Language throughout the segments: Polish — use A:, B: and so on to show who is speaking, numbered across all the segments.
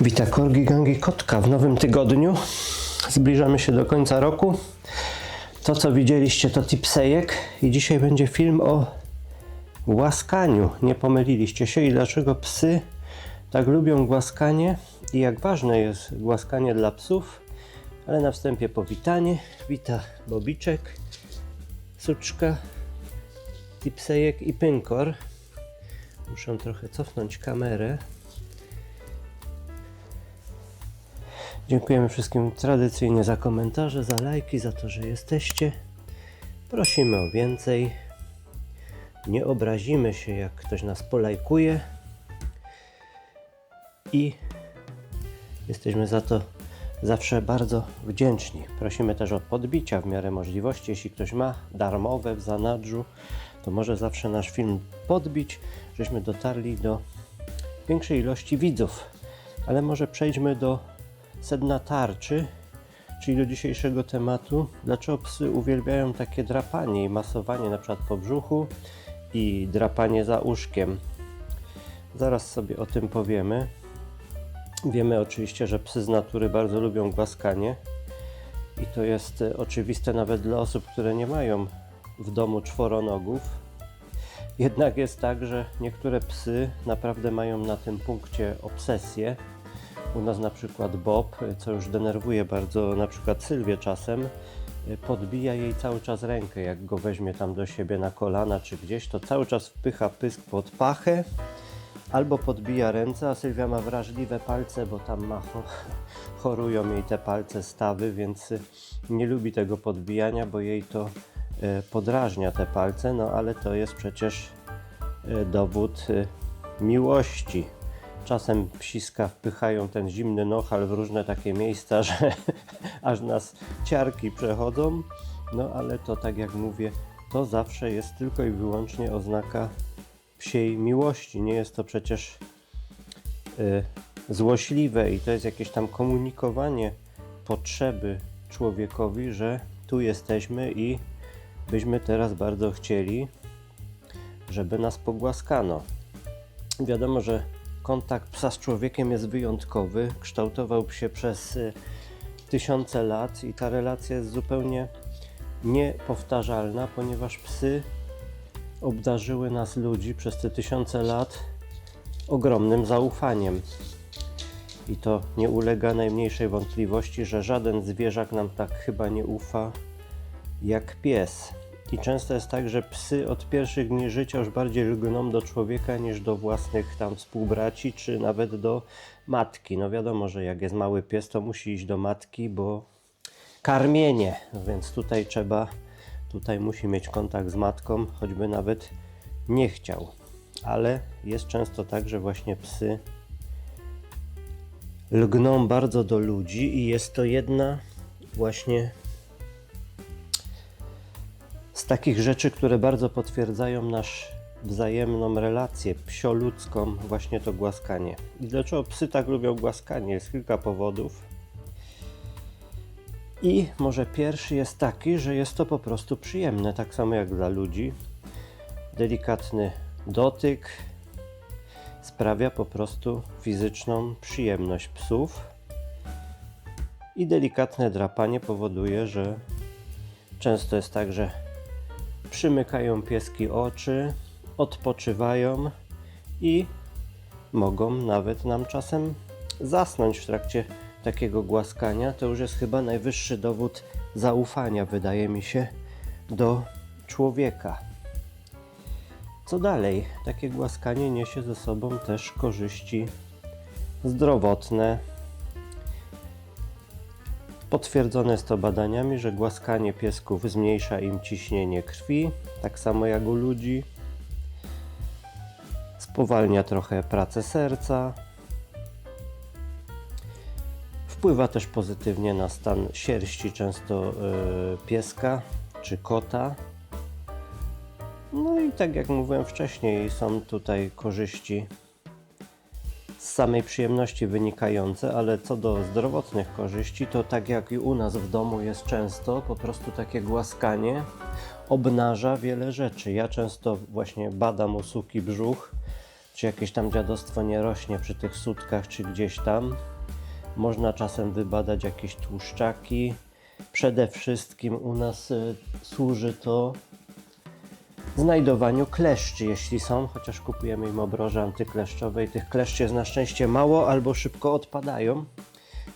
A: Wita Korgi Gangi Kotka w nowym tygodniu. Zbliżamy się do końca roku. To, co widzieliście, to tipsejek i dzisiaj będzie film o głaskaniu. Nie pomyliliście się i dlaczego psy tak lubią głaskanie i jak ważne jest głaskanie dla psów. Ale na wstępie powitanie. Wita Bobiczek, Suczka, Tipsejek i Pynkor. Muszę trochę cofnąć kamerę. Dziękujemy wszystkim tradycyjnie za komentarze, za lajki, za to, że jesteście. Prosimy o więcej. Nie obrazimy się, jak ktoś nas polajkuje. I jesteśmy za to zawsze bardzo wdzięczni. Prosimy też o podbicia w miarę możliwości. Jeśli ktoś ma darmowe w zanadrzu, to może zawsze nasz film podbić, żeśmy dotarli do większej ilości widzów. Ale może przejdźmy do sedna tarczy, czyli do dzisiejszego tematu. Dlaczego psy uwielbiają takie drapanie i masowanie na przykład po brzuchu i drapanie za uszkiem? Zaraz sobie o tym powiemy. Wiemy oczywiście, że psy z natury bardzo lubią głaskanie i to jest e, oczywiste nawet dla osób, które nie mają w domu czworonogów. Jednak jest tak, że niektóre psy naprawdę mają na tym punkcie obsesję. U nas na przykład Bob, co już denerwuje bardzo na przykład Sylwię czasem, podbija jej cały czas rękę, jak go weźmie tam do siebie na kolana czy gdzieś, to cały czas wpycha pysk pod pachę albo podbija ręce, a Sylwia ma wrażliwe palce, bo tam ma cho- chorują jej te palce stawy, więc y, nie lubi tego podbijania, bo jej to y, podrażnia te palce, no ale to jest przecież y, dowód miłości. Czasem psiska wpychają ten zimny nochal w różne takie miejsca, że aż nas ciarki przechodzą. No ale to tak jak mówię, to zawsze jest tylko i wyłącznie oznaka psiej miłości. Nie jest to przecież y, złośliwe i to jest jakieś tam komunikowanie potrzeby człowiekowi, że tu jesteśmy i byśmy teraz bardzo chcieli, żeby nas pogłaskano. Wiadomo, że kontakt psa z człowiekiem jest wyjątkowy, kształtował się przez y, tysiące lat i ta relacja jest zupełnie niepowtarzalna, ponieważ psy obdarzyły nas ludzi przez te tysiące lat ogromnym zaufaniem. I to nie ulega najmniejszej wątpliwości, że żaden zwierzak nam tak chyba nie ufa jak pies. I często jest tak, że psy od pierwszych dni życia już bardziej lgną do człowieka niż do własnych tam współbraci, czy nawet do matki. No wiadomo, że jak jest mały pies, to musi iść do matki, bo karmienie, więc tutaj trzeba, tutaj musi mieć kontakt z matką, choćby nawet nie chciał. Ale jest często tak, że właśnie psy lgną bardzo do ludzi i jest to jedna właśnie takich rzeczy, które bardzo potwierdzają nasz wzajemną relację psioludzką, właśnie to głaskanie. I dlaczego psy tak lubią głaskanie? Jest kilka powodów. I może pierwszy jest taki, że jest to po prostu przyjemne, tak samo jak dla ludzi. Delikatny dotyk sprawia po prostu fizyczną przyjemność psów. I delikatne drapanie powoduje, że często jest tak, że przymykają pieski oczy, odpoczywają i mogą nawet nam czasem zasnąć w trakcie takiego głaskania. To już jest chyba najwyższy dowód zaufania, wydaje mi się, do człowieka. Co dalej? Takie głaskanie niesie ze sobą też korzyści zdrowotne. Potwierdzone jest to badaniami, że głaskanie piesków zmniejsza im ciśnienie krwi, tak samo jak u ludzi. Spowalnia trochę pracę serca. Wpływa też pozytywnie na stan sierści często e, pieska czy kota. No i tak jak mówiłem wcześniej, są tutaj korzyści z samej przyjemności wynikające, ale co do zdrowotnych korzyści, to tak jak i u nas w domu jest często, po prostu takie głaskanie obnaża wiele rzeczy. Ja często właśnie badam u suki brzuch, czy jakieś tam dziadostwo nie rośnie przy tych sutkach, czy gdzieś tam. Można czasem wybadać jakieś tłuszczaki. Przede wszystkim u nas y, służy to znajdowaniu kleszczy, jeśli są, chociaż kupujemy im obroże antykleszczowe i tych kleszczy jest na szczęście mało albo szybko odpadają,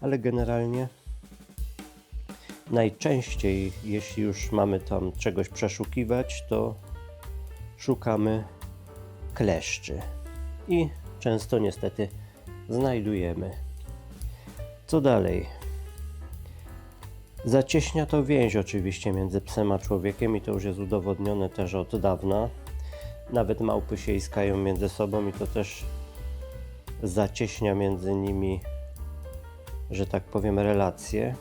A: ale generalnie najczęściej, jeśli już mamy tam czegoś przeszukiwać, to szukamy kleszczy i często niestety znajdujemy. Co dalej? Zacieśnia to więź oczywiście między psem a człowiekiem i to już jest udowodnione też od dawna. Nawet małpy się iskają między sobą i to też zacieśnia między nimi, że tak powiem, relacje.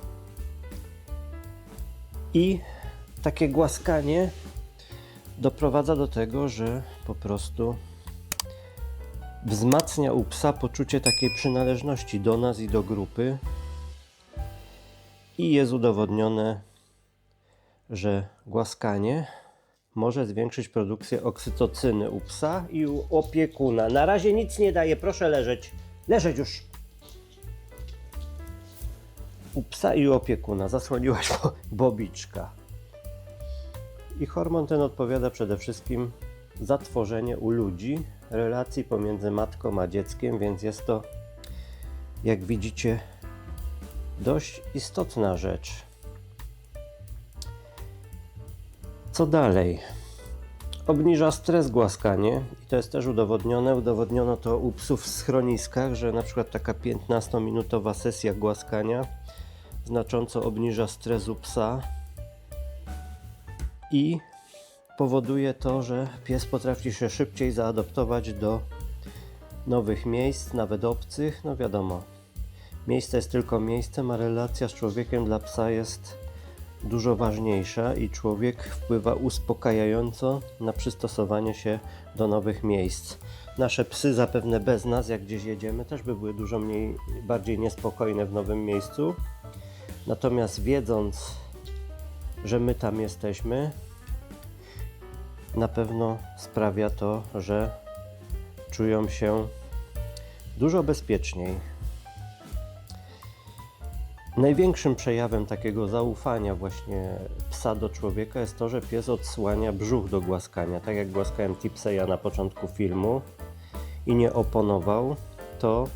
A: I takie głaskanie doprowadza do tego, że po prostu wzmacnia u psa poczucie takiej przynależności do nas i do grupy. I jest udowodnione, że głaskanie może zwiększyć produkcję oksytocyny u psa i u opiekuna. Na razie nic nie daje, proszę leżeć. Leżeć już. U psa i u opiekuna zasłoniłaś bo- bobiczka. I hormon ten odpowiada przede wszystkim za tworzenie u ludzi relacji pomiędzy matką a dzieckiem, więc jest to, jak widzicie, dość istotna rzecz. Co dalej? Obniża stres głaskanie i to jest też udowodnione. Udowodniono to u psów w schroniskach, że na przykład taka 15-minutowa sesja głaskania znacząco obniża stres u psa i powoduje to, że pies potrafi się szybciej zaadoptować do nowych miejsc, nawet obcych. No wiadomo, miejsce jest tylko miejscem, a relacja z człowiekiem dla psa jest dużo ważniejsza i człowiek wpływa uspokajająco na przystosowanie się do nowych miejsc. Nasze psy zapewne bez nas, jak gdzieś jedziemy, też by były dużo mniej, bardziej niespokojne w nowym miejscu. Natomiast wiedząc, że my tam jesteśmy, na pewno sprawia to, że czują się dużo bezpieczniej. Największym przejawem takiego zaufania właśnie psa do człowieka jest to, że pies odsłania brzuch do głaskania. Tak jak głaskałem Tipseya na początku filmu i nie oponował, to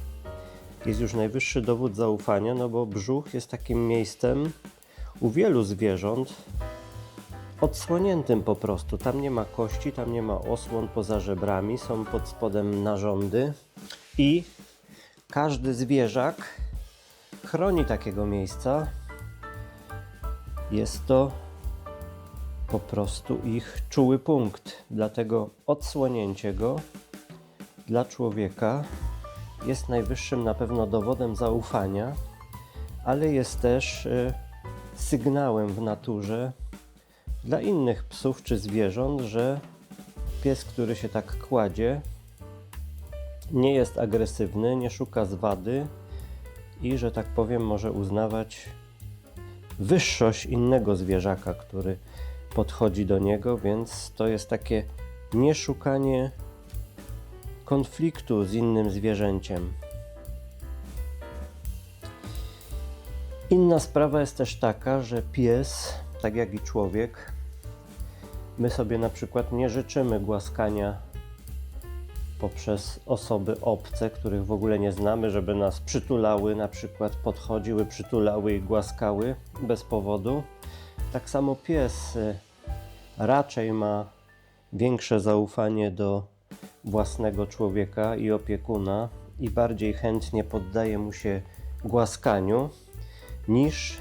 A: jest już najwyższy dowód zaufania, no bo brzuch jest takim miejscem u wielu zwierząt odsłoniętym po prostu. Tam nie ma kości, tam nie ma osłon poza żebrami, są pod spodem narządy i każdy zwierzak chroni takiego miejsca. Jest to po prostu ich czuły punkt. Dlatego odsłonięcie go dla człowieka jest najwyższym na pewno dowodem zaufania, ale jest też y, sygnałem w naturze dla innych psów czy zwierząt, że pies, który się tak kładzie, nie jest agresywny, nie szuka zwady i, że tak powiem, może uznawać wyższość innego zwierzaka, który podchodzi do niego, więc to jest takie nieszukanie konfliktu z innym zwierzęciem. Inna sprawa jest też taka, że pies, tak jak i człowiek, my sobie na przykład nie życzymy głaskania poprzez osoby obce, których w ogóle nie znamy, żeby nas przytulały, na przykład podchodziły, przytulały i głaskały bez powodu. Tak samo pies y, raczej ma większe zaufanie do własnego człowieka i opiekuna i bardziej chętnie poddaje mu się głaskaniu niż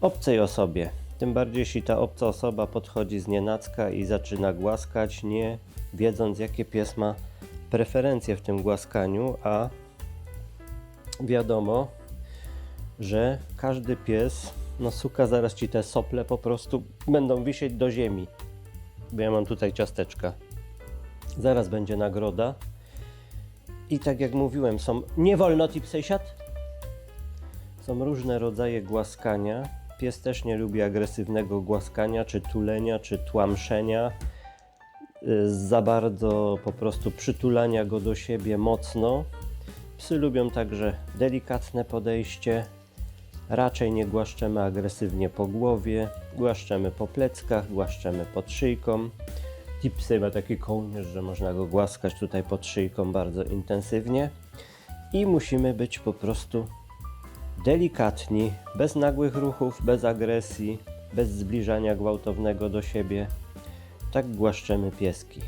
A: obcej osobie. Tym bardziej, jeśli ta obca osoba podchodzi z nienacka i zaczyna głaskać, nie wiedząc, jakie pies ma preferencje w tym głaskaniu, a wiadomo, że każdy pies, no suka, zaraz ci te sople po prostu będą wisieć do ziemi. Bo ja mam tutaj ciasteczka. Zaraz będzie nagroda. I tak jak mówiłem, są. Nie wolno tipsejsiat? Są różne rodzaje głaskania. Pies też nie lubi agresywnego głaskania, czy tulenia, czy tłamszenia. Y, za bardzo po prostu przytulania go do siebie mocno. Psy lubią także delikatne podejście. Raczej nie głaszczemy agresywnie po głowie, głaszczemy po pleckach, głaszczemy pod szyjką. Tipsy ma taki kołnierz, że można go głaskać tutaj pod szyjką bardzo intensywnie. I musimy być po prostu delikatni, bez nagłych ruchów, bez agresji, bez zbliżania gwałtownego do siebie. Tak głaszczemy pieski.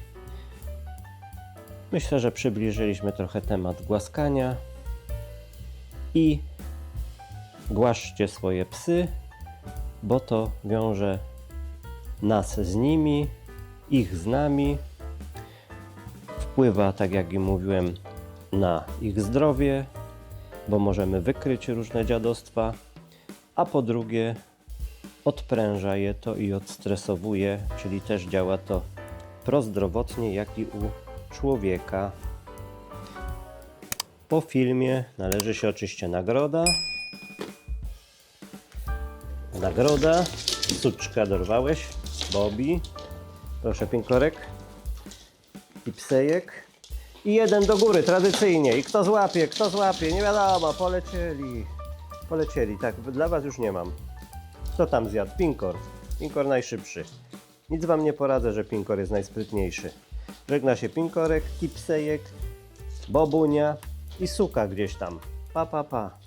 A: Myślę, że przybliżyliśmy trochę temat głaskania i głaszczcie swoje psy, bo to wiąże nas z nimi, ich z nami. Wpływa, tak jak i mówiłem, na ich zdrowie, bo możemy wykryć różne dziadostwa, a po drugie odpręża je to i odstresowuje, czyli też działa to prozdrowotnie, jak i u człowieka. Po filmie należy się oczywiście nagroda. Nagroda. Suczka dorwałeś. Bobby. Proszę pinkorek. I psejek. I jeden do góry, tradycyjnie. I kto złapie, kto złapie, nie wiadomo, polecieli. Polecieli, tak, dla Was już nie mam. Kto tam zjadł? Pinkor. Pinkor najszybszy. Nic Wam nie poradzę, że Pinkor jest najsprytniejszy. Żegna się Pinkorek, Kipsejek, Bobunia i Suka gdzieś tam. Pa, pa, pa.